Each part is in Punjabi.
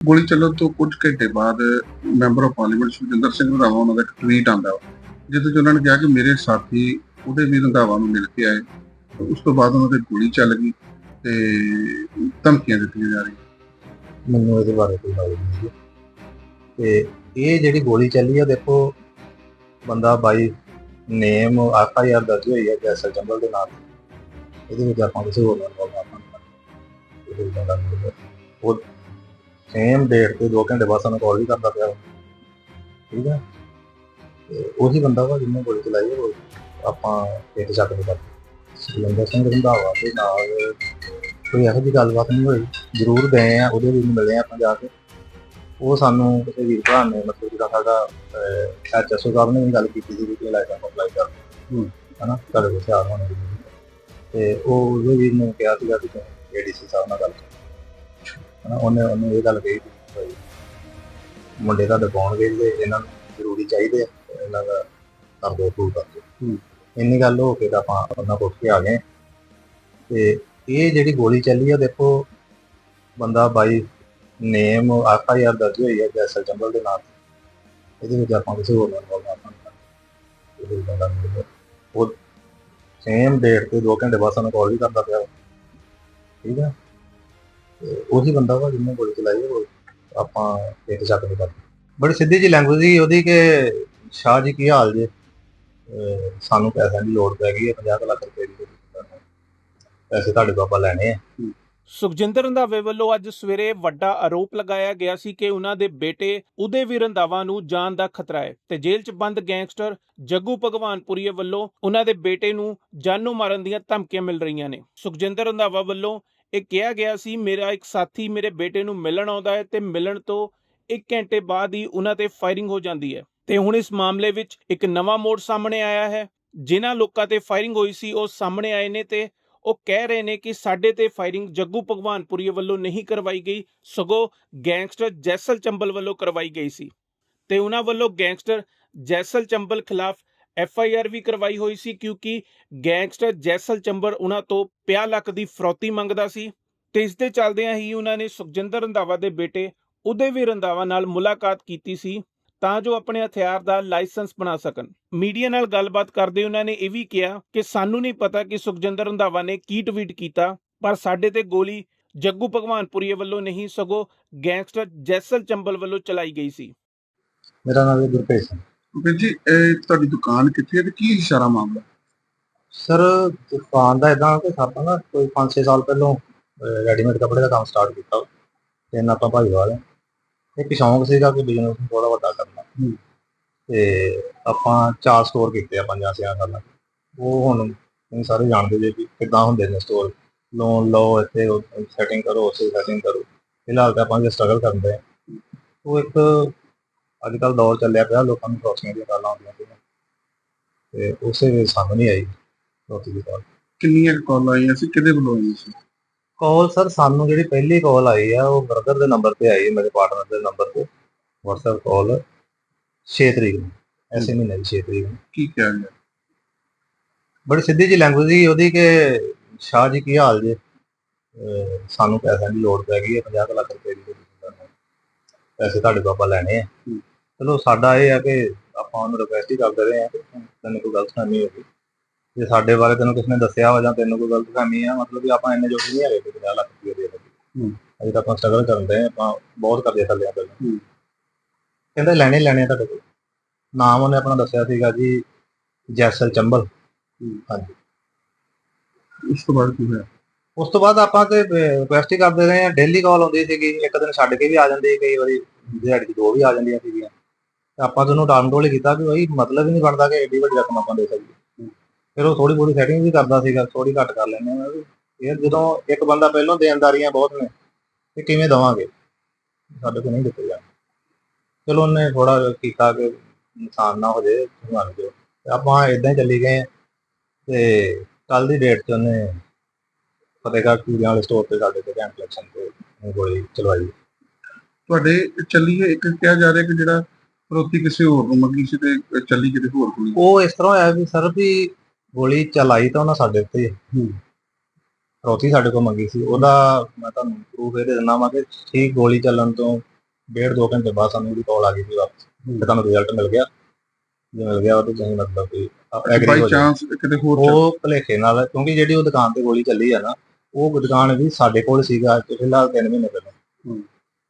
ਗੋਲੀ ਚੱਲਣ ਤੋਂ ਕੁਝ ਘੰਟੇ ਬਾਅਦ member of parliament Sukhjinder Singh Randhawa ਉਹਨਾਂ ਦਾ ਇੱਕ ਟਵੀਟ ਆਂਦਾ ਜਿਹਦੇ ਉਹਨਾਂ ਨੇ ਕਿਹਾ ਕਿ ਮੇਰੇ ਸਾਥੀ ਉਹਦੇ ਵੀ ਰੰਧਾਵਾ ਨੂੰ ਮਿਲ ਕੇ ਆਏ ਉਸ ਤੋਂ ਬਾਅਦ ਉਹਨਾਂ ਤੇ ਗੋਲੀ ਚੱਲ ਗਈ ਤੇ ਧਮਕੀਆਂ ਦਿੱਤੀਆਂ ਜਾ ਰਹੀਆਂ। ਮੈਨੂੰ ਇਹਦੇ ਬਾਰੇ ਕੋਈ ਨੌਲੇਜ ਨਹੀਂ ਹੈ ਤੇ ਇਹ ਜਿਹੜੀ ਗੋਲੀ ਚੱਲੀ ਆ, ਦੇਖੋ, ਬੰਦਾ ਬਾਈ ਨੇਮ ਐਫ ਆਈ ਆਰ ਦਰਜ ਹੋਈ ਹੈ ਜੈਸਲ ਜੰਬਲ ਦੇ ਨਾਲ ਇਹਦੇ ਵਿੱਚ ਆਪਾਂ ਕਿਸੇ ਹੋਰ ਨਾਲ ਆਪਾਂ ਉਹ ਸੇਮ ਡੇਟ ਤੇ 2 ਘੰਟੇ ਬਾਅਦ ਸਾਨੂੰ ਕਾਲ ਵੀ ਕਰਦਾ ਪਿਆ। ਠੀਕ ਹੈ ਤੇ ਉਹੀ ਬੰਦਾ ਵਾ ਜਿਹਨੇ ਗੋਲੀ ਚਲਾਈ ਉਹ ਆਪਾਂ ਇਹ ਸ਼ੱਕ ਨਹੀਂ ਕਰਦੇ ਸੁਰਿੰਦਰ ਸਿੰਘ ਰੰਧਾਵਾ ਦੇ ਨਾਲ ਕੋਈ ਇਹੋ ਜਿਹੀ ਗੱਲਬਾਤ ਨਹੀਂ ਹੋਈ ਜ਼ਰੂਰ ਗਏ ਆ ਉਹਦੇ ਵੀ ਮਿਲੇ ਆ ਆਪਾਂ ਜਾ ਕੇ ਉਹ ਸਾਨੂੰ ਕਿਸੇ ਵੀਰ ਭਰਾ ਨੇ ਮਤਲਬ ਜਿਹੜਾ ਸਾਡਾ ਐਚਐਸਓ ਸਾਹਿਬ ਨੇ ਵੀ ਗੱਲ ਕੀਤੀ ਸੀ ਕਿ ਲਾਇਸੈਂਸ ਅਪਲਾਈ ਕਰ ਹੂੰ। ਹਨਾ ਤੁਹਾਡੇ ਕੋਲ ਹਥਿਆਰ ਹੋਣੇ। ਤੇ ਉਹ ਉਹਦੇ ਵੀਰ ਨੇ ਕਿਹਾ ਸੀਗਾ ਕਿ ਏਡੀਸੀ ਸਾਹਿਬ ਨਾਲ ਗੱਲ ਕਰੋ। ਹਨਾ ਉਹਨੇ ਉਹਨੂੰ ਇਹ ਗੱਲ ਕਹੀ ਕਿ ਭਾਈ ਮੁੰਡੇ ਤੁਹਾਡੇ ਪਾਉਣਗੇ ਤੇ ਇਹਨਾਂ ਨੂੰ ਜ਼ਰੂਰੀ ਚਾਹੀਦੇ ਆ ਤੇ ਇਹਨਾਂ ਦਾ ਕਰ ਦਿਓ ਅਪਰੂਵ ਕਰ ਦਿਓ। ਇੰਨੀ ਗੱਲ ਹੋ ਕੇ ਤਾਂ ਆਪਾਂ ਉਹਨਾਂ ਕੋਲ ਕੇ ਆ ਗਏ ਤੇ ਇਹ ਜਿਹੜੀ ਗੋਲੀ ਚੱਲੀ ਆ ਦੇਖੋ ਬੰਦਾ ਬਾਈ ਨੇਮ ਆਈ ਆਰ ਦਰਜ ਹੋਈ ਹੈ ਜੈਸਲ ਜੰਬਲ ਦੇ ਨਾਲ ਇਹਦੇ ਵਿੱਚ ਆਪਾਂ ਕਿਸੇ ਹੋਰ ਨਾਲ ਗੱਲ ਆਪਾਂ ਨੂੰ ਇਹ ਬੰਦਾ ਮਿਲਿਆ। ਉਹ ਸੇਮ ਡੇਟ ਤੇ 2 ਘੰਟੇ ਬਾਅਦ ਸਾਨੂੰ ਕਾਲ ਵੀ ਕਰਦਾ ਪਿਆ। ਠੀਕ ਹੈ ਤੇ ਉਹੀ ਬੰਦਾ ਵਾ ਜਿਹਨੇ ਗੋਲੀ ਚਲਾਈ ਉਹ ਆਪਾਂ ਇਹ ਸ਼ੱਕ ਨਹੀਂ ਬੜੀ ਸਿੱਧੀ ਜੀ ਲੈਂਗੁਏਜ ਸੀ ਉਹਦੀ ਕਿ ਸ਼ਾਹ ਜੀ ਕੀ ਹਾਲ ਜੇ? ਅਹ ਸਾਨੂੰ ਪੈਸਿਆਂ ਦੀ ਲੋੜ ਪੈ ਗਈ ਹੈ 50 ਲੱਖ ਰੁਪਏ ਦੀ ਪੈਸੇ ਤੁਹਾਡੇ ਤੋਂ ਆਪਾਂ ਲੈਣੇ ਆ। ਸੁਖਜਿੰਦਰ ਰੰਧਾਵੇ ਵੱਲੋਂ ਅੱਜ ਸਵੇਰੇ ਵੱਡਾ ਆਰੋਪ ਲਗਾਇਆ ਗਿਆ ਸੀ ਕਿ ਉਹਨਾਂ ਦੇ ਬੇਟੇ ਉਦੇ ਵੀ ਰੰਧਾਵਾ ਨੂੰ ਜਾਨ ਦਾ ਖਤਰਾ ਹੈ ਤੇ ਜੇਲ੍ਹ 'ਚ ਬੰਦ ਗੈਂਗਸਟਰ ਜੱਗੂ ਭਗਵਾਨਪੁਰੀਏ ਵੱਲੋਂ ਉਹਨਾਂ ਦੇ ਬੇਟੇ ਨੂੰ ਜਾਨੋਂ ਮਾਰਨ ਦੀਆਂ ਧਮਕੀਆਂ ਮਿਲ ਰਹੀਆਂ ਨੇ। ਸੁਖਜਿੰਦਰ ਰੰਧਾਵਾ ਵੱਲੋਂ ਇਹ ਕਿਹਾ ਗਿਆ ਸੀ, ਮੇਰਾ ਇੱਕ ਸਾਥੀ ਮੇਰੇ ਬੇਟੇ ਨੂੰ ਮਿਲਣ ਆਉਂਦਾ ਹੈ ਤੇ ਮਿਲਣ ਤੋਂ 1 ਘੰਟੇ ਬਾਅਦ ਹੀ ਉਹਨਾਂ ਤੇ ਫਾਇਰਿੰਗ ਹੋ ਜਾਂਦੀ ਹੈ। ਤੇ ਹੁਣ ਇਸ ਮਾਮਲੇ ਵਿੱਚ ਇੱਕ ਨਵਾਂ ਮੋੜ ਸਾਹਮਣੇ ਆਇਆ ਹੈ। ਜਿਨ੍ਹਾਂ ਲੋਕਾਂ ਤੇ ਫਾਇਰਿੰਗ ਹੋਈ ਸੀ, ਉਹ ਸਾਹਮਣੇ ਆਏ ਨੇ ਤੇ ਉਹ ਕਹਿ ਰਹੇ ਨੇ ਕਿ ਸਾਡੇ ਤੇ ਫਾਇਰਿੰਗ ਜੱਗੂ ਭਗਵਾਨਪੁਰੀਏ ਵੱਲੋਂ ਨਹੀਂ ਕਰਵਾਈ ਗਈ, ਸਗੋਂ ਗੈਂਗਸਟਰ ਜੈਸਲ ਚੰਬਲ ਵੱਲੋਂ ਕਰਵਾਈ ਗਈ ਸੀ। ਤੇ ਉਹਨਾਂ ਵੱਲੋਂ ਗੈਂਗਸਟਰ ਜੈਸਲ ਚੰਬਲ ਖਿਲਾਫ ਐਫ ਆਈ ਆਰ ਵੀ ਕਰਵਾਈ ਹੋਈ ਸੀ ਕਿਉਂਕਿ ਗੈਂਗਸਟਰ ਜੈਸਲ ਚੰਬਲ ਉਹਨਾਂ ਤੋਂ 50 ਲੱਖ ਦੀ ਫਰੌਤੀ ਮੰਗਦਾ ਸੀ ਤੇ ਇਸ ਦੇ ਚੱਲਦਿਆਂ ਹੀ ਉਹਨਾਂ ਨੇ ਸੁਖਜਿੰਦਰ ਰੰਧਾਵਾ ਦੇ ਬੇਟੇ ਉਦੇ ਵੀ ਰੰਧਾਵਾ ਨਾਲ ਮੁਲਾਕਾਤ ਕੀਤੀ ਸੀ ਤਾਂ ਜੋ ਆਪਣੇ ਹਥਿਆਰ ਦਾ ਲਾਇਸੈਂਸ ਬਣਾ ਸਕਣ। ਮੀਡੀਆ ਨਾਲ ਗੱਲਬਾਤ ਕਰਦੇ ਉਹਨਾਂ ਨੇ ਇਹ ਵੀ ਕਿਹਾ ਕਿ ਸਾਨੂੰ ਨਹੀਂ ਪਤਾ ਕਿ ਸੁਖਜਿੰਦਰ ਰੰਧਾਵਾ ਨੇ ਕੀ ਟਵੀਟ ਕੀਤਾ, ਪਰ ਸਾਡੇ ਤੇ ਗੋਲੀ ਜੱਗੂ ਭਗਵਾਨਪੁਰੀਏ ਵੱਲੋਂ ਨਹੀਂ ਸਗੋਂ ਗੈਂਗਸਟਰ ਜੈਸਲ ਚੰਬਲ ਵੱਲੋਂ ਚਲਾਈ ਗਈ ਸੀ। ਮੇਰਾ ਨਾਮ ਹੈ ਗੁਰਪ੍ਰੀਤ ਸਿੰਘ। ਵੀਰ ਜੀ ਇਹ ਤੁਹਾਡੀ ਦੁਕਾਨ ਕਿੱਥੇ ਹੈ ਤੇ ਕੀ ਇਸ਼ਾਰਾ ਮਾਮਲਾ ਸਰ ਦੁਕਾਨ ਦਾ ਇਦਾਂ ਕਿ ਆਪਾਂ ਨਾ ਕੋਈ 5-6 ਸਾਲ ਪਹਿਲਾਂ ਰੈਡੀਮੇਡ ਕੱਪੜੇ ਦਾ ਕੰਮ ਸਟਾਰਟ ਕੀਤਾ ਤੇ ਨਾ ਆਪਾਂ ਭਾਈਵਾਲ। ਇੱਕ ਸ਼ੌਂਕ ਸੀਗਾ ਕਿ ਬਿਜ਼ਨਸ ਨੂੰ ਥੋੜਾ ਵੱਡਾ ਕਰਨਾ। ਤੇ ਆਪਾਂ ਚਾਰ ਸਟੋਰ ਕੀਤੇ ਆ ਪੰਜਾਂ ਛਿਆਂ ਸਾਲਾਂ। ਉਹ ਹੁਣ ਤੁਸੀਂ ਸਾਰੇ ਜਾਣਦੇ ਜੇ ਕਿ ਕਿੱਦਾਂ ਹੁੰਦੇ ਨੇ ਸਟੋਰ ਲੋਨ ਲਓ ਇੱਥੇ ਸੈਟਿੰਗ ਕਰੋ ਉਸੇ ਸੈਟਿੰਗ ਕਰੋ ਫਿਲਹਾਲ ਤਾਂ ਆਪਾਂ ਜੇ ਸਟਰਗਲ ਕਰਦੇ ਆ ਉਹ ਇੱਕ ਅੱਜ ਕੱਲ ਦੌਰ ਚੱਲਿਆ ਪਿਆ ਲੋਕਾਂ ਨੂੰ ਕਰੋਸੀਆਂ ਦੀਆਂ ਗੱਲਾਂ ਆਉਂਦੀਆਂ ਪਈਆਂ। ਤੇ ਉਸੇ ਵੇਲੇ ਸਾਨੂੰ ਨਹੀਂ ਆਈ ਚੌਥੀ ਦੀ ਕਾਲ ਕਿੰਨੀਆਂ ਕਾਲ ਆਈਆਂ ਸੀ? ਕਿਹਦੇ ਵੱਲੋਂ ਆਈਆਂ ਸੀ? ਕਾਲ ਸਰ ਸਾਨੂੰ ਜਿਹੜੀ ਪਹਿਲੀ ਕਾਲ ਆਈ ਆ ਉਹ ਬ੍ਰਦਰ ਦੇ ਨੰਬਰ ਤੇ ਆਈ ਮੇਰੇ ਪਾਰਟਨਰ ਦੇ ਨੰਬਰ ਤੇ। WhatsApp ਕਾਲ 6 ਤਰੀਕ ਨੂੰ ਐਸੇ ਮਹੀਨੇ ਦੀ 6 ਤਰੀਕ ਨੂੰ। ਕੀ ਕਿਹਾ ਬੜੀ ਸਿੱਧੀ ਜੀ ਲੈਂਗੁਏਜ ਸੀ ਉਹਦੀ ਕਿ ਸ਼ਾਹ ਜੀ ਕੀ ਹਾਲ ਜੇ? ਸਾਨੂੰ ਪੈਸਿਆਂ ਦੀ ਲੋੜ ਪੈ ਗਈ ਹੈ 50 ਕੁ ਲੱਖ ਰੁਪਏ ਦੀ। ਪੈਸੇ ਤੁਹਾਡੇ ਤੋਂ ਆਪਾਂ ਲੈਣੇ ਆ। ਚਲੋ ਸਾਡਾ ਇਹ ਆ ਕਿ ਆਪਾਂ ਉਹਨੂੰ ਰਿਕਵੈਸਟ ਹੀ ਕਰਦੇ ਰਹੇ ਆ ਕਿ ਤੈਨੂੰ ਕੋਈ ਗਲਤਫਹਿਮੀ ਹੋ ਗਈ। ਜੇ ਸਾਡੇ ਬਾਰੇ ਤੈਨੂੰ ਕਿਸੇ ਨੇ ਦੱਸਿਆ ਵਾ ਜਾਂ ਤੈਨੂੰ ਕੋਈ ਗਲਤਫਹਿਮੀ ਆ ਮਤਲਬ ਕਿ ਆਪਾਂ ਇੰਨੇ ਜੋਗੇ ਨਹੀਂ ਹੈਗੇ ਕਿ 50 ਲੱਖ ਰੁਪਏ ਦੇ ਦੇ ਹੂੰ। ਅਜੇ ਤਾਂ ਆਪਾਂ ਸਟਰਗਲ ਕਰਦੇ ਆ ਆਪਾਂ ਬਹੁਤ ਕਰਜ਼ੇ ਥੱਲੇ ਆ ਪਹਿਲਾਂ ਹੂੰ। ਕਹਿੰਦਾ ਲੈਣੇ ਹੀ ਲੈਣੇ ਆ ਤੁਹਾਡੇ ਕੋਲ। ਨਾਮ ਉਹਨੇ ਆਪਣਾ ਦੱਸਿਆ ਸੀਗਾ ਜੀ ਜੈਸਲ ਚੰਬਲ। ਹਾਂਜੀ। ਉਸ ਤੋਂ ਬਾਅਦ ਕੀ ਹੋਇਆ? ਉਸ ਤੋਂ ਬਾਅਦ ਆਪਾਂ ਤੇ ਰਿਕੁਐਸਟ ਹੀ ਕਰਦੇ ਰਹੇ ਆ ਡੇਲੀ ਕਾਲ ਆਉਂਦੀ ਸੀਗੀ ਇੱਕ ਦਿਨ ਛੱਡ ਕੇ ਵੀ ਆ ਜਾਂਦੀ ਕਈ ਵਾਰੀ ਦਿਹਾੜੀ ਦੋ ਵੀ ਆ ਜਾਂਦੀਆਂ ਸੀਗੀਆਂ। ਤੇ ਆਪਾਂ ਤੁਹਾਨੂੰ ਟਾਲਮਟੋਲ ਹੀ ਕੀਤਾ ਕਿ ਬਈ ਮਤਲਬ ਹੀ ਨਹੀਂ ਬਣਦਾ ਕਿ ਏਡੀ ਵੱਡੀ ਰਕਮ ਆਪਾਂ ਦੇ ਸਕੀਏ। ਫਿਰ ਉਹ ਥੋੜੀ ਬੋੜੀ ਸੈਟਿੰਗ ਵੀ ਕਰਦਾ ਸੀਗਾ ਥੋੜੀ ਘੱਟ ਕਰ ਲੈਂਦੇ ਆ ਵੀ ਜਦੋਂ ਇੱਕ ਬੰਦਾ ਪਹਿਲਾਂ ਦੇਣਦਾਰੀਆਂ ਬਹੁਤ ਨੇ, ਤੇ ਕਿਵੇਂ ਦਵਾਂਗੇ? ਸਾਡੇ ਕੋਲ ਨਹੀਂ ਦਿੱਤੇ ਜਾਂਦੇ ਚਲੋ ਉਹਨੇ ਥੋੜਾ ਕੀਤਾ ਕਿ ਨੁਕਸਾਨ ਨਾ ਹੋ ਜਾਏ ਮੰਨ ਜਾਓ ਆਪਾਂ ਇਦਾਂ ਹੀ ਚੱਲੀ ਗਏ ਤੇ ਕੱਲ ਦੀ ਡੇਟ 'ਚ ਉਹਨੇ ਫਤਿਹਗੜ੍ਹ ਚੂੜੀਆਂ ਵਾਲੇ ਸਟੋਰ ਤੇ ਸਾਡੇ ਤੇ ਕੈਂਪ ਇਲੈਕਸ਼ਨ ਤੇ ਗੋਲੀ ਚਲਵਾਈ। ਤੁਹਾਡੇ ਚੱਲੀਏ ਇੱਕ ਕਿਹਾ ਜਾ ਰਿਹਾ ਕਿ ਜਿਹੜਾ ਫਰੋਤੀ ਕਿਸੇ ਹੋਰ ਨੂੰ ਮੰਗੀ ਸੀ ਤੇ ਚੱਲੀ ਕਿਤੇ ਹੋਰ ਕੋਲ ਉਹ ਇਸ ਤਰ੍ਹਾਂ ਹੋਇਆ ਵੀ ਸਰ ਵੀ ਗੋਲੀ ਚਲਾਈ ਤਾਂ ਉਹਨਾਂ ਸਾਡੇ ਉੱਤੇ ਹੀ। ਫਰੋਤੀ ਸਾਡੇ ਕੋਲ ਮੰਗੀ ਸੀ। ਉਹਦਾ ਮੈਂ ਤੁਹਾਨੂੰ ਪ੍ਰੂਫ ਇਹ ਦੇ ਦਿੰਦਾ ਵਾਂ ਕਿ ਠੀਕ ਗੋਲੀ ਚੱਲਣ ਤੋਂ ਡੇਢ ਦੋ ਘੰਟੇ ਬਾਅਦ ਸਾਨੂੰ ਉਹਦੀ ਕਾਲ ਆ ਗਈ ਸੀ ਵਾਪਸ। ਤੇ ਤੁਹਾਨੂੰ ਰਿਜ਼ਲਟ ਮਿਲ ਗਿਆ। ਜੇ ਮਿਲ ਗਿਆ ਉਹਦੇ ਤੁਸੀਂ ਮਤਲਬ ਕਿ ਐਗਰੀ ਬਾਈ ਹੋ ਜਾਓ। ਚਾਂਸ ਕਿਤੇ ਹੋਰ ਚੱਲ- ਉਹ ਭਲੇਖੇ ਨਾਲ ਕਿਉਂਕਿ ਜਿਹੜੀ ਉਹ ਦੁਕਾਨ ਤੇ ਗੋਲੀ ਚੱਲੀ ਆ ਨਾ ਉਹ ਦੁਕਾਨ ਵੀ ਸਾਡੇ ਕੋਲ ਸੀਗਾ ਤੋਂ ਫਿਲਹਾਲ 3 ਮਹੀਨੇ ਪਹਿਲਾਂ। ਹੂੰ।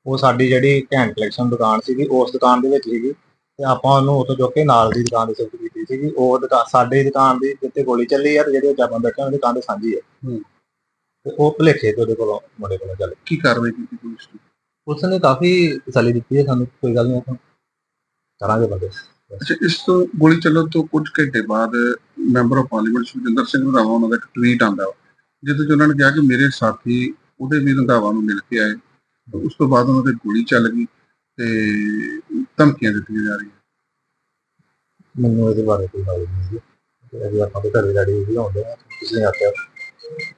ਉਹ ਸਾਡੀ ਜਿਹੜੀ ਘੈਂਟ ਕਲੈਕਸ਼ਨ ਦੁਕਾਨ ਸੀਗੀ ਉਸ ਦੁਕਾਨ ਦੇ ਵਿੱਚ ਸੀਗੀ ਤੇ ਆਪਾਂ ਉਹਨੂੰ ਉੱਥੋਂ ਚੁੱਕ ਕੇ ਨਾਲ ਦੀ ਦੁਕਾਨ ਤੇ ਸ਼ਿਫਟ ਕੀਤੀ ਸੀਗੀ। ਉਹ ਦੁਕਾਨ ਸਾਡੇ ਦੁਕਾਨ ਦੀ ਜਿੱਥੇ ਗੋਲੀ ਚੱਲੀ ਆ ਤੇ ਜਿਹੜੀ ਉਹ ਆਪਾਂ ਬੈਠੇ ਉਹਦੀ ਦੁਕਾਨ ਤੇ ਸਾਂਝੀ ਹੈ। ਤੇ ਉਹ ਭਲੇਖੇ ਤੇ ਉਹਦੇ ਕੋਲੋਂ ਮੁੰਡੇ ਕੋਲੋਂ ਚੱਲ ਕੀ ਕਾਰਵਾਈ ਕੀਤੀ ਪੁਲਿਸ ਨੇ ਉਸ ਨੇ ਕਾਫੀ ਤਸੱਲੀ ਦਿੱਤੀ ਹੈ ਸਾਨੂੰ ਕੋਈ ਗੱਲ ਨਹੀਂ ਆਪਾਂ ਕਰਾਂਗੇ ਬੰਦੇ। ਅੱਛਾ ਇਸ ਤੋਂ ਗੋਲੀ ਚੱਲਣ ਤੋਂ ਕੁਝ ਘੰਟੇ ਬਾਅਦ member of parliament Sukhjinder Singh Randhawa ਉਹਨਾਂ ਦਾ ਇੱਕ ਟਵੀਟ ਆਂਦਾ ਜਿਹਦੇ 'ਚ ਉਹਨਾਂ ਨੇ ਕਿਹਾ ਕਿ ਮੇਰੇ ਸਾਥੀ ਉਹਦੇ ਵੀ ਰੰਧਾਵਾ ਨੂੰ ਮਿਲ ਕੇ ਆਏ। ਉਸ ਤੋਂ ਬਾਅਦ ਉਹਨਾਂ ਤੇ ਗੋਲੀ ਚੱਲ ਗਈ ਤੇ ਧਮਕੀਆਂ ਦਿੱਤੀਆਂ ਜਾ ਰਹੀਆਂ। ਮੈਨੂੰ ਇਹਦੇ ਬਾਰੇ ਕੋਈ ਨੌਲੇਜ ਨਹੀਂ ਹੈ ਅਜੇ ਆਪਾਂ ਦੇ ਘਰੇ ਰੈਡੀ ਵੀ ਹੁੰਦੇ ਆ ਤੁਸੀਂ ਆਖਿਆ।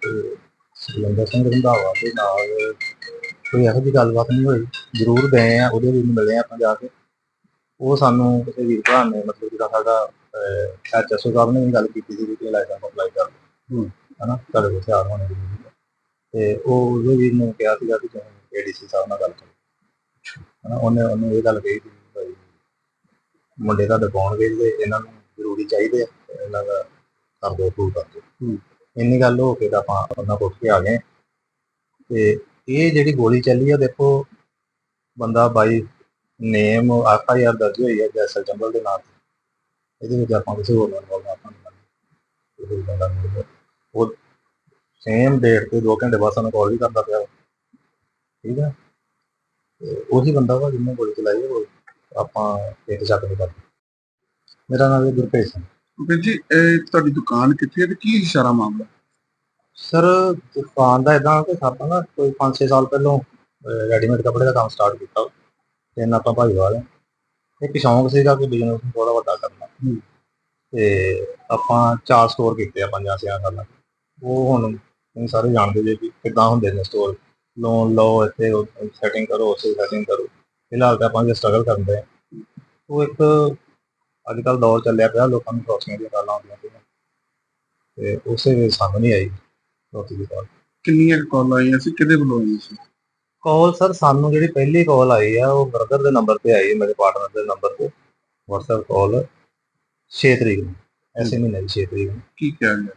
ਤੇ ਸੁਰਿੰਦਰ ਸਿੰਘ ਰੰਧਾਵਾ ਦੇ ਨਾਲ ਕੋਈ ਇਹੋ ਜਿਹੀ ਗੱਲਬਾਤ ਨਹੀਂ ਹੋਈ। ਜ਼ਰੂਰ ਗਏ ਆ ਉਹਦੇ ਵੀ ਮਿਲੇ ਆ ਆਪਾਂ ਜਾ ਕੇ। ਉਹ ਸਾਨੂੰ ਕਿਸੇ ਵੀਰ ਭਰਾ ਨੇ ਮਤਲਬ ਜਿਹੜਾ ਸਾਡਾ ਐਚਐਸਓ ਸਾਹਿਬ ਨੇ ਵੀ ਗੱਲ ਕੀਤੀ ਸੀ ਕਿ ਲਾਇਸੈਂਸ ਅਪਲਾਈ ਕਰ ਹੂੰ। ਹਨਾ ਤੁਹਾਡੇ ਕੋਲ ਹੋਣੇ ਜ਼ਰੂਰੀ ਹੈ ਤੇ ਉਹ ਉਹਦੇ ਵੀਰ ਨੇ ਕਿਹਾ ਸੀਗਾ ਕਿ ਤੁਸੀਂ ਏਡੀਸੀ ਸਾਹਿਬ ਨਾਲ ਗੱਲ ਕਰੋ ਹਨਾ ਉਹਨੇ ਉਹਨੂੰ ਇਹ ਗੱਲ ਕਹੀ ਸੀ ਕਿ ਭਾਈ ਮੁੰਡੇ ਤੁਹਾਡੇ ਪਾਉਣਗੇ ਤੇ ਇਹਨਾਂ ਨੂੰ ਜ਼ਰੂਰੀ ਚਾਹੀਦੇ ਆ ਇਹਨਾਂ ਦਾ ਕਰ ਦਿਓ ਅਪਰੂਵ ਕਰ ਹੂੰ। ਇੰਨੀ ਗੱਲ ਹੋ ਕੇ ਤਾਂ ਆਪਾਂ ਉਹਨਾਂ ਕੋਲ ਕੇ ਆ ਗਏ ਤੇ ਇਹ ਜਿਹੜੀ ਗੋਲੀ ਚੱਲੀ ਆ ਦੇਖੋ ਬੰਦਾ ਬਾਈ ਨੇਮ ਆਰ ਦਰਜ ਹੋਈ ਹੈ ਜੈਸਲ ਜੰਬਲ ਦੇ ਨਾਂ ਤੇ ਇਹਦੇ ਵਿੱਚ ਆਪਾਂ ਕਿਸੇ ਹੋਰ ਨਾਲ ਬੋਲਣਾ ਆਪਾਂ ਨਹੀਂ। ਉਹ ਸੇਮ ਡੇਟ ਤੇ 2 ਘੰਟੇ ਬਾਅਦ ਸਾਨੂੰ ਕਾਲ ਵੀ ਕਰਦਾ ਪਿਆ ਵਾ। ਠੀਕ ਹੈ ਤੇ ਉਹੀ ਬੰਦਾ ਵਾ ਜਿਹਨੇ ਗੋਲੀ ਚਲਾਈ ਉਹ ਆਪਾਂ ਇਹ ਤੇ ਸ਼ੱਕ ਨਹੀਂ ਕਰਦੇ ਮੇਰਾ ਨਾਮ ਹੈ ਗੁਰਪ੍ਰੀਤ ਸਿੰਘ। ਵੀਰ ਜੀ ਇਹ ਤੁਹਾਡੀ ਦੁਕਾਨ ਕਿੱਥੇ ਹੈ ਤੇ ਕੀ ਇਸ਼ਾਰਾ ਮਾਮਲਾ? ਸਰ ਦੁਕਾਨ ਦਾ ਇਦਾਂ ਕਿ ਆਪਾਂ ਨਾ ਕੋਈ 5-6 ਸਾਲ ਪਹਿਲਾਂ ਰੈਡੀਮੇਡ ਕੱਪੜੇ ਦਾ ਕੰਮ ਸਟਾਰਟ ਕੀਤਾ ਤੇ ਇਹਨਾਂ ਆਪਾਂ ਭਾਈਵਾਲ। ਇੱਕ ਸ਼ੌਂਕ ਸੀਗਾ ਕਿ ਬਿਜ਼ਨਸ ਨੂੰ ਥੋੜਾ ਵੱਡਾ ਕਰਨਾ। ਤੇ ਆਪਾਂ ਚਾਰ ਸਟੋਰ ਕੀਤੇ ਆ ਪੰਜਾਂ ਛੇਆਂ ਸਾਲਾਂ। ਉਹ ਹੁਣ ਸਾਰੇ ਜਾਣਦੇ ਜੇ ਕਿ ਕਿੱਦਾਂ ਹੁੰਦੇ ਨੇ ਸਟੋਰ ਲੋਨ ਲਓ ਇੱਥੇ ਸੈਟਿੰਗ ਕਰੋ ਉਸੇ ਸੈਟਿੰਗ ਕਰੋ। ਫਿਲਹਾਲ ਤਾਂ ਆਪਾਂ ਜੇ ਸਟਰਗਲ ਕਰਦੇ ਆ ਉਹ ਇੱਕ ਅੱਜ ਕੱਲ ਦੌਰ ਚੱਲਿਆ ਪਿਆ ਲੋਕਾਂ ਨੂੰ ਕ੍ਰੋਸਿੰਗ ਦੀਆਂ ਗੱਲਾਂ ਆਉਂਦੀਆਂ ਪਈਆਂ। ਤੇ ਉਸੇ ਵੇਲੇ ਸਾਨੂੰ ਨਹੀਂ ਆਈ ਚੌਥੀ ਦੀ ਕਾਲ। ਕਿੰਨੀਆਂ ਕਾਲ ਆਈਆਂ ਸੀ? ਕਿਹਦੇ ਵੱਲੋਂ ਆਈਆਂ ਸੀ? ਕਾਲ ਸਰ ਸਾਨੂੰ ਜਿਹੜੀ ਪਹਿਲੀ ਕਾਲ ਆਈ ਆ ਉਹ ਬ੍ਰਦਰ ਦੇ ਨੰਬਰ ਤੇ ਆਈ ਮੇਰੇ ਪਾਰਟਨਰ ਦੇ ਨੰਬਰ ਤੇ। WhatsApp ਕਾਲ 6 ਤਰੀਕ ਨੂੰ ਐਸੇ ਮਹੀਨੇ ਦੀ 6 ਤਰੀਕ ਨੂੰ। ਕੀ ਕਿਹਾ ਗਿਆ?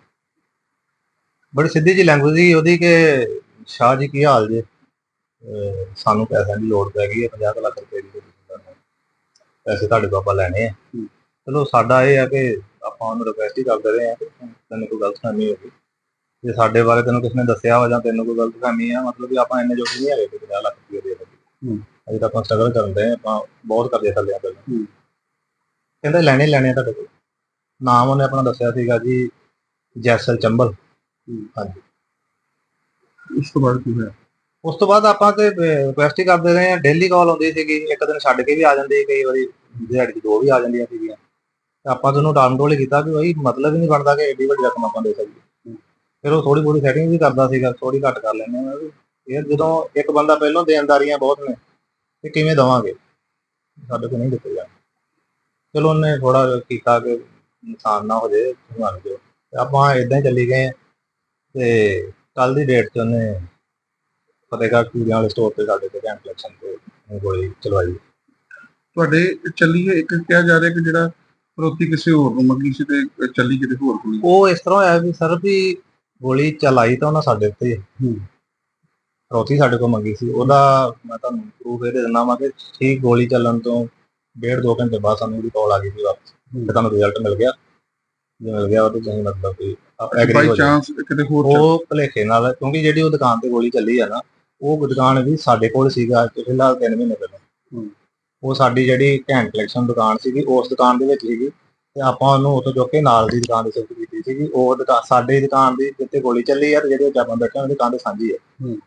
ਬੜੀ ਸਿੱਧੀ ਜੀ ਲੈਂਗੁਏਜ ਸੀ ਉਹਦੀ ਕਿ ਸ਼ਾਹ ਜੀ ਕੀ ਹਾਲ ਜੇ? ਸਾਨੂੰ ਪੈਸਿਆਂ ਦੀ ਲੋੜ ਪੈ ਗਈ ਹੈ 50 ਕੁ ਲੱਖ ਰੁਪਏ ਦੀ ਪੈਸੇ ਤੁਹਾਡੇ ਤੋਂ ਆਪਾਂ ਲੈਣੇ ਆ। ਚਲੋ ਸਾਡਾ ਇਹ ਆ ਕਿ ਆਪਾਂ ਉਹਨੂੰ ਰਿਕਵੈਸਟ ਹੀ ਕਰਦੇ ਰਹੇ ਆ ਤੈਨੂੰ ਕੋਈ ਗਲਤਫਹਿਮੀ ਹੋ ਗਈ ਜੇ ਸਾਡੇ ਬਾਰੇ ਤੈਨੂੰ ਕਿਸ ਨੇ ਦੱਸਿਆ ਵਾ ਜਾਂ ਤੈਨੂੰ ਕੋਈ ਗਲਤਫਹਿਮੀ ਆ ਮਤਲਬ ਕਿ ਆਪਾਂ ਇੰਨੇ ਜੋਗੇ ਨਹੀਂ ਹੈਗੇ ਕਿ 50 ਲੱਖ ਰੁਪਏ ਦੇ ਦੇ। ਅਜੇ ਤਾਂ ਆਪਾਂ ਸਟਰਗਲ ਕਰਦੇ ਆ ਆਪਾਂ ਬਹੁਤ ਕਰਦੇ ਥੱਲੇ ਆ ਪਹਿਲਾਂ। ਕਹਿੰਦਾ ਲੈਣੇ ਲੈਣੇ ਤੁਹਾਡੇ ਕੋਲ। ਨਾਮ ਉਹਨੇ ਆਪਣਾ ਦੱਸਿਆ ਸੀਗਾ ਜੀ ਜੈਸਲ ਚੰਬਲ। ਉਸ ਤੋਂ ਬਾਅਦ ਕੀ ਹੋਇਆ? ਉਸ ਤੋਂ ਬਾਅਦ ਆਪਾਂ ਤੇ ਰਿਕੁਐਸਟ ਹੀ ਕਰਦੇ ਰਹੇ ਆ ਡੇਲੀ ਕਾਲ ਆਉਂਦੀ ਸੀਗੀ। ਇੱਕ ਦਿਨ ਛੱਡ ਕੇ ਵੀ ਆ ਜਾਂਦੀ ਕਈ ਵਾਰੀ ਦਿਹਾੜੀ 'ਚ ਦੋ ਵੀ ਆ ਜਾਂਦੀਆਂ ਸੀਗੀਆਂ। ਤੇ ਆਪਾਂ ਤੁਹਾਨੂੰ ਟਾਲਮਟੋਲ ਹੀ ਕੀਤਾ ਕਿ ਬਈ ਮਤਲਬ ਹੀ ਨਹੀਂ ਬਣਦਾ ਕਿ ਏਡੀ ਵੱਡੀ ਰਕਮ ਆਪਾਂ ਦੇ ਸਕੀਏ। ਫਿਰ ਉਹ ਥੋੜੀ ਬਹੁਤੀ ਸੈਟਿੰਗ ਵੀ ਕਰਦਾ ਸੀਗਾ ਥੋੜੀ ਘੱਟ ਕਰ ਲੈਂਦੇ ਆ ਇਹ ਜਦੋਂ ਇੱਕ ਬੰਦਾ ਪਹਿਲਾਂ ਦੇਣਦਾਰੀਆਂ ਬਹੁਤ ਨੇ, ਤੇ ਕਿਵੇਂ ਦਵਾਂਗੇ? ਸਾਡੇ ਕੋਲ ਨਹੀਂ ਦਿੱਤੇ ਜਾਂਦੇ ਚਲੋ ਉਹਨੇ ਥੋੜਾ ਕੀਤਾ ਕਿ ਨੁਕਸਾਨ ਨਾ ਹੋ ਜਾਏ ਮੰਨ ਜਾਓ ਆਪਾਂ ਇਦਾਂ ਹੀ ਚੱਲੀ ਗਏ ਤੇ ਕੱਲ ਦੀ ਡੇਟ 'ਚ ਉਹਨੇ ਫਤਿਹਗੜ੍ਹ ਚੂੜੀਆਂ ਵਾਲੇ ਸਟੋਰ ਤੇ ਸਾਡੇ ਤੇ ਕੈਂਪ ਕਲੈਕਸ਼ਨ ਤੇ ਗੋਲੀ ਚਲਵਾਈ ਤੁਹਾਡੇ ਚੱਲੀਏ ਇੱਕ ਕਿਹਾ ਜਾ ਰਿਹਾ ਕਿ ਜਿਹੜਾ ਫਰੋਤੀ ਕਿਸੇ ਹੋਰ ਨੂੰ ਮੰਗੀ ਸੀ ਤੇ ਚੱਲੀ ਕਿਤੇ ਹੋਰ ਕੋਲ ਉਹ ਇਸ ਤਰ੍ਹਾਂ ਹੋਇਆ ਵੀ ਸਰ ਵੀ ਗੋਲੀ ਚਲਾਈ ਤਾਂ ਉਹਨਾਂ ਸਾਡੇ। ਹੂੰ। ਰੋਟੀ ਸਾਡੇ ਕੋਲ ਮੰਗੀ ਸੀ ਉਹਦਾ ਮੈਂ ਤੁਹਾਨੂੰ ਪ੍ਰੂਫ ਇਹ ਦੇ ਦਿੰਦਾ ਵਾਂ ਕਿ ਠੀਕ ਗੋਲੀ ਚੱਲਣ ਤੋਂ ਡੇਢ ਦੋ ਘੰਟੇ ਬਾਅਦ ਸਾਨੂੰ ਉਹਦੀ ਕਾਲ ਆ ਗਈ ਸੀ ਵਾਪਸ। ਤੇ ਤੁਹਾਨੂੰ ਰਿਜ਼ਲਟ ਮਿਲ ਗਿਆ ਮਿਲ ਗਿਆ ਉਹ ਤਾਂ ਤੁਸੀਂ ਮਤਲਬ ਕਿ ਆਪ ਐਗਰੀ ਬਾਈ ਹੋ ਚਾਂਸ ਕਿਤੇ ਹੋਰ ਚੱਲ- ਉਹ ਭਲੇਖੇ ਨਾਲ ਕਿਉਂਕਿ ਜਿਹੜੀ ਉਹ ਦੁਕਾਨ ਤੇ ਗੋਲੀ ਚੱਲੀ ਆ ਨਾ ਉਹ ਦੁਕਾਨ ਵੀ ਸਾਡੇ ਕੋਲ ਸੀਗਾ ਅੱਜ ਤੋਂ ਫਿਲਹਾਲ 3 ਮਹੀਨੇ ਪਹਿਲਾਂ। ਹੂੰ। ਉਹ ਸਾਡੀ ਜਿਹੜੀ ਘੈਂਟ ਕਲੈਕਸ਼ਨ ਦੁਕਾਨ ਸੀਗੀ ਉਸ ਦੁਕਾਨ ਦੇ ਵਿੱਚ ਸੀਗੀ ਤੇ ਆਪਾਂ ਉਹਨੂੰ ਉੱਥੋਂ ਚੁੱਕ ਕੇ ਨਾਲ ਦੀ ਦੁਕਾਨ ਤੇ ਸ਼ਿਫਟ ਕੀਤੀ ਸੀਗੀ। ਉਹ ਦੁਕਾਨ ਸਾਡੀ ਦੁਕਾਨ ਦੀ ਜਿੱਥੇ ਗੋਲੀ ਚੱਲੀ ਆ ਤੇ ਜਿਹੜੇ ਆਪਾਂ ਬੈਠੇ ਉਹਦੀ ਦੁਕਾਨ ਤੇ ਸਾਂਝੀ ਹੂੰ।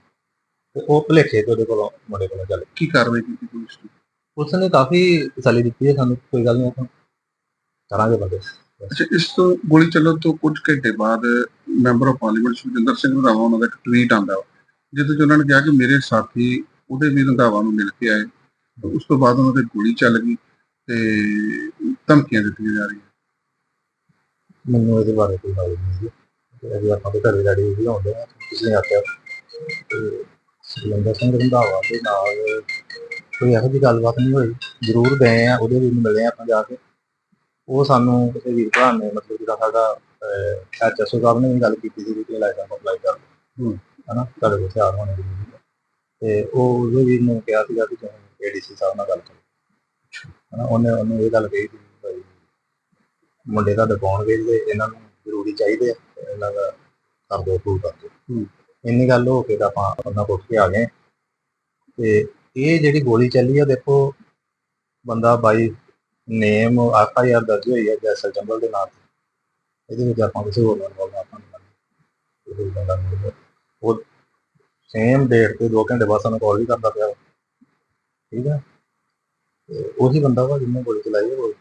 ਤੇ ਉਹ ਭਲੇਖੇ ਤੇ ਉਹਦੇ ਕੋਲੋਂ ਮੁੰਡੇ ਕੋਲੋਂ ਚੱਲ ਕੀ ਕਾਰਵਾਈ ਕੀਤੀ ਪੁਲਿਸ ਨੇ? ਉਸ ਨੇ ਕਾਫੀ ਤਸੱਲੀ ਦਿੱਤੀ ਹੈ ਸਾਨੂੰ ਕੋਈ ਗੱਲ ਨਹੀਂ ਆਪਾਂ ਕਰਾਂਗੇ ਬੰਦੇ। ਅੱਛਾ, ਇਸ ਤੋਂ ਗੋਲੀ ਚੱਲਣ ਤੋਂ ਕੁਝ ਘੰਟੇ ਬਾਅਦ member of parliament Sukhjinder Singh Randhawa ਉਹਨਾਂ ਦਾ ਇੱਕ ਟਵੀਟ ਆਂਦਾ ਜਿਹਦੇ 'ਚ ਉਹਨਾਂ ਨੇ ਕਿਹਾ ਕਿ ਮੇਰੇ ਸਾਥੀ ਉਹਦੇ ਵੀ ਰੰਧਾਵਾ ਨੂੰ ਮਿਲ ਕੇ ਆਏ ਉਸ ਤੋਂ ਬਾਅਦ ਉਹਨਾਂ ਤੇ ਗੋਲੀ ਚੱਲ ਗਈ ਤੇ ਧਮਕੀਆਂ ਦਿੱਤੀਆਂ ਜਾ ਰਹੀਆਂ। ਮੈਨੂੰ ਇਹਦੇ ਬਾਰੇ ਕੋਈ ਨੌਲੇਜ ਨਹੀਂ ਹੈ ਅਜੇ ਆਪਾਂ ਦੇ ਘਰੇ ਰੈਡੀ ਵੀ ਹੁੰਦੇ ਆ ਤੁਸੀਂ ਆਖਿਆ ਤੇ ਸਿੰਘ ਰੰਧਾਵਾ ਦੇ ਨਾਲ ਕੋਈ ਇਹੋ ਜਿਹੀ ਗੱਲਬਾਤ ਨਹੀਂ ਹੋਈ। ਜ਼ਰੂਰ ਗਏ ਆ, ਉਹਦੇ ਵੀ ਮਿਲੇ ਆ ਆਪਾਂ ਜਾ ਕੇ। ਉਹ ਸਾਨੂੰ ਕਿਸੇ ਵੀਰ ਭਰਾ ਨੇ ਮਤਲਬ ਜਿਹੜਾ ਸਾਡਾ ਐਚਐਸਓ ਸਾਹਿਬ ਨੇ ਵੀ ਗੱਲ ਕੀਤੀ ਸੀ ਕਿ ਲਾਇਸੈਂਸ ਅਪਲਾਈ ਕਰ ਹੂੰ। ਹਨਾ? ਤੁਹਾਡੇ ਕੋਲ ਹਥਿਆਰ ਹੋਣੇ ਜ਼ਰੂਰੀ ਹੈ। ਤੇ ਉਹ ਉਹਦੇ ਵੀਰ ਨੇ ਕਿਹਾ ਸੀਗਾ ਕਿ ਤੁਸੀਂ ਏਡੀਸੀ ਸਾਹਿਬ ਨਾਲ ਗੱਲ ਕਰੋ। ਹਨਾ? ਉਹਨੇ ਉਹਨੂੰ ਇਹ ਗੱਲ ਕਹੀ ਸੀ ਭਾਈ ਮੁੰਡੇ ਤੁਹਾਡੇ ਪਾਉਣਗੇ ਤੇ ਇਹਨਾਂ ਨੂੰ ਜ਼ਰੂਰੀ ਚਾਹੀਦੇ ਆ ਇਹਨਾਂ ਦਾ ਕਰ ਦਿਓ ਅਪਰੂਵ ਕਰ ਦਿਓ। ਹੂੰ। ਇੰਨੀ ਗੱਲ ਹੋ ਕੇ ਤਾਂ ਆਪਾਂ ਉਹਨਾਂ ਕੋਲ ਕੇ ਆ ਗਏ। ਤੇ ਇਹ ਜਿਹੜੀ ਗੋਲੀ ਚੱਲੀ ਆ ਦੇਖੋ ਬੰਦਾ ਬਾਈ ਨੇਮ ਐਫ ਆਈ ਆਰ ਦਰਜ ਹੋਈ ਹੈ ਜੈਸਲ ਜੰਬਲ ਦੇ ਨਾਂ ਤੇ। ਇਹਦੇ ਵਿੱਚ ਆਪਾਂ ਕਿਸੇ ਹੋਰ ਨਾਲ ਇਨਵੋਲਵ ਆਪਾਂ ਨਹੀਂ ਕਰਨਾ। ਉਹ ਸੇਮ ਡੇਟ ਤੇ 2 ਘੰਟੇ ਬਾਅਦ ਸਾਨੂੰ ਕਾਲ ਵੀ ਕਰਦਾ ਪਿਆ। ਠੀਕ ਹੈ। ਉਹੀ ਬੰਦਾ ਵਾ ਜਿਹਨੇ ਗੋਲੀ ਚਲਾਈ ਹੈ, ਉਹ